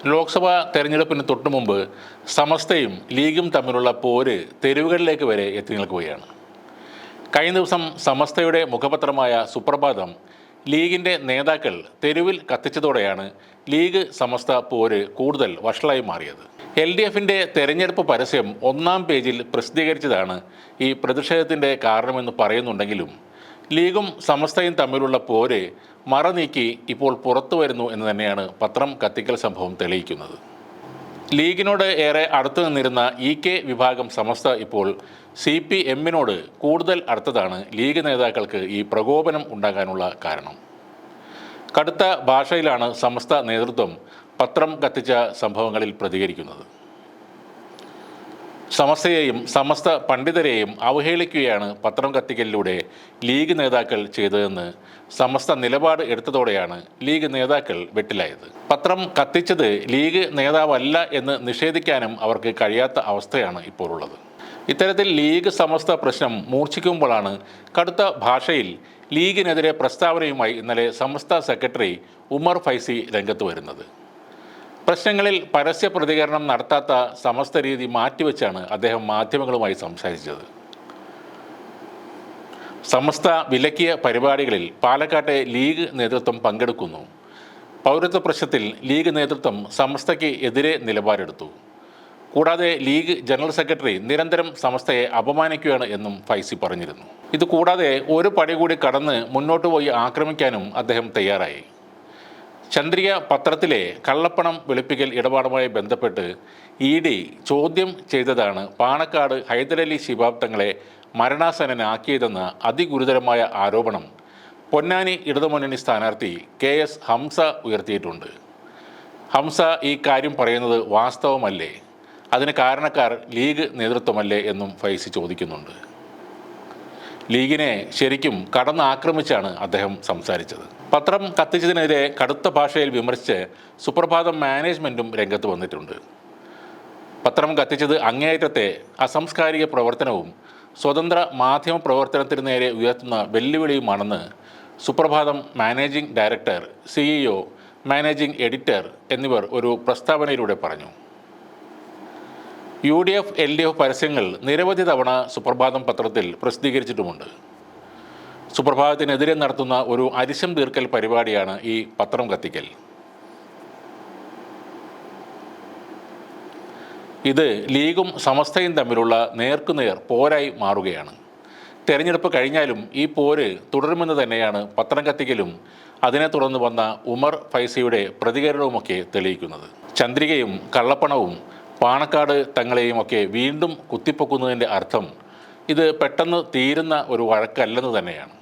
ലോക്സഭാ തെരഞ്ഞെടുപ്പിന് തൊട്ടു മുമ്പ് സമസ്തയും ലീഗും തമ്മിലുള്ള പോര് തെരുവുകളിലേക്ക് വരെ എത്തി നിൽക്കുകയാണ്. കഴിഞ്ഞ ദിവസം സമസ്തയുടെ മുഖപത്രമായ സുപ്രഭാതം ലീഗിന്റെ നേതാക്കൾ തെരുവിൽ കത്തിച്ചതോടെയാണ് ലീഗ് സമസ്ത പോര് കൂടുതൽ വഷളായി മാറിയത്. എൽ ഡി എഫിന്റെ തെരഞ്ഞെടുപ്പ് പരസ്യം ഒന്നാം പേജിൽ പ്രസിദ്ധീകരിച്ചതാണ് ഈ പ്രതിഷേധത്തിന്റെ കാരണമെന്ന് പറയുന്നുണ്ടെങ്കിലും ലീഗും സമസ്തയും തമ്മിലുള്ള പോര് മറനീക്കി ഇപ്പോൾ പുറത്തു വരുന്നു എന്ന് തന്നെയാണ് പത്രം കത്തിക്കൽ സംഭവം തെളിയിക്കുന്നത്. ലീഗിനോട് ഏറെ അടുത്തു നിന്നിരുന്ന ഇ കെ വിഭാഗം സമസ്ത ഇപ്പോൾ സി പി എമ്മിനോട് കൂടുതൽ അടുത്തതാണ് ലീഗ് നേതാക്കൾക്ക് ഈ പ്രകോപനം ഉണ്ടാകാനുള്ള കാരണം. കടുത്ത ഭാഷയിലാണ് സമസ്ത നേതൃത്വം പത്രം കത്തിച്ച സംഭവങ്ങളിൽ പ്രതികരിക്കുന്നത്. സമസ്തയെയും സമസ്ത പണ്ഡിതരെയും അവഹേളിക്കുകയാണ് പത്രം കത്തിക്കലിലൂടെ ലീഗ് നേതാക്കൾ ചെയ്തതെന്ന് സമസ്ത നിലപാട് എടുത്തതോടെയാണ് ലീഗ് നേതാക്കൾ വെട്ടിലായത്. പത്രം കത്തിച്ചത് ലീഗ് നേതാവല്ല എന്ന് നിഷേധിക്കാനും അവർക്ക് കഴിയാത്ത അവസ്ഥയാണ് ഇപ്പോൾ ഉള്ളത് ഇത്തരത്തിൽ ലീഗ് സമസ്ത പ്രശ്നം മൂർച്ഛിക്കുമ്പോഴാണ് കടുത്ത ഭാഷയിൽ ലീഗിനെതിരെ പ്രസ്താവനയുമായി ഇന്നലെ സമസ്ത സെക്രട്ടറി ഉമർ ഫൈസി രംഗത്ത് വരുന്നത്. പ്രശ്നങ്ങളിൽ പരസ്യ പ്രതികരണം നടത്താത്ത സമസ്ത രീതി മാറ്റിവെച്ചാണ് അദ്ദേഹം മാധ്യമങ്ങളുമായി സംസാരിച്ചത്. സമസ്ത വിലക്കിയ പരിപാടികളിൽ പാലക്കാട്ടെ ലീഗ് നേതൃത്വം പങ്കെടുക്കുന്നു. പൗരത്വ പ്രശ്നത്തിൽ ലീഗ് നേതൃത്വം സമസ്തയ്ക്ക് എതിരെ നിലപാടെടുത്തു. കൂടാതെ ലീഗ് ജനറൽ സെക്രട്ടറി നിരന്തരം സമസ്തയെ അപമാനിക്കുകയാണ് എന്നും ഫൈസി പറഞ്ഞിരുന്നു. ഇത് കൂടാതെ ഒരു പടി കൂടി കടന്ന് മുന്നോട്ട് പോയി ആക്രമിക്കാനും അദ്ദേഹം തയ്യാറായി. ചന്ദ്രിക പത്രത്തിലെ കള്ളപ്പണം വെളുപ്പിക്കൽ ഇടപാടുമായി ബന്ധപ്പെട്ട് ഇ ഡി ചോദ്യം ചെയ്തതാണ് പാണക്കാട് ഹൈദരലി ശിഹാബ് തങ്ങളെ മരണാസനനാക്കിയതെന്ന അതിഗുരുതരമായ ആരോപണം. പൊന്നാനി ഇടതുമുന്നണി സ്ഥാനാർത്ഥി കെ എസ് ഹംസ ഉയർത്തിയിട്ടുണ്ട്. ഹംസ ഈ കാര്യം പറയുന്നത് വാസ്തവമല്ലേ? അതിന് കാരണക്കാർ ലീഗ് നേതൃത്വമല്ലേ എന്നും ഫൈസി ചോദിക്കുന്നുണ്ട്. ലീഗിനെ ശരിക്കും കടന്നാക്രമിച്ചാണ് അദ്ദേഹം സംസാരിച്ചത്. പത്രം കത്തിച്ചതിനെതിരെ കടുത്ത ഭാഷയിൽ വിമർശിച്ച് സുപ്രഭാതം മാനേജ്മെന്റും രംഗത്ത് വന്നിട്ടുണ്ട്. പത്രം കത്തിച്ചത് അങ്ങേയറ്റത്തെ അസംസ്കാരിക പ്രവർത്തനവും സ്വതന്ത്ര മാധ്യമ പ്രവർത്തനത്തിന് നേരെ ഉയർത്തുന്ന വെല്ലുവിളിയുമാണെന്ന് Suprabhaatham managing director CEO managing editor എന്നിവർ ഒരു പ്രസ്താവനയിലൂടെ പറഞ്ഞു. U D F L D F പരസ്യങ്ങൾ നിരവധി തവണ സുപ്രഭാതം പത്രത്തിൽ പ്രസിദ്ധീകരിച്ചിട്ടുമുണ്ട്. സുപ്രഭാതത്തിനെതിരെ നടത്തുന്ന ഒരു അരിശം തീർക്കൽ പരിപാടിയാണ് ഈ പത്രം കത്തിക്കൽ. ഇത് ലീഗും സമസ്തയും തമ്മിലുള്ള നേർക്കുനേർ പോരായി മാറുകയാണ്. തെരഞ്ഞെടുപ്പ് കഴിഞ്ഞാലും ഈ പോര് തുടരുമെന്ന് തന്നെയാണ് പത്രം കത്തിക്കലും അതിനെ തുടർന്ന് വന്ന ഉമർ ഫൈസിയുടെ പ്രതികരണവുമൊക്കെ തെളിയിക്കുന്നത്. ചന്ദ്രികയും കള്ളപ്പണവും പാണക്കാട് തങ്ങളെയും ഒക്കെ വീണ്ടും കുത്തിപ്പൊക്കുന്നതിന്റെ അർത്ഥം ഇത് പെട്ടെന്ന് തീരുന്ന ഒരു വഴക്കല്ലെന്ന് തന്നെയാണ്.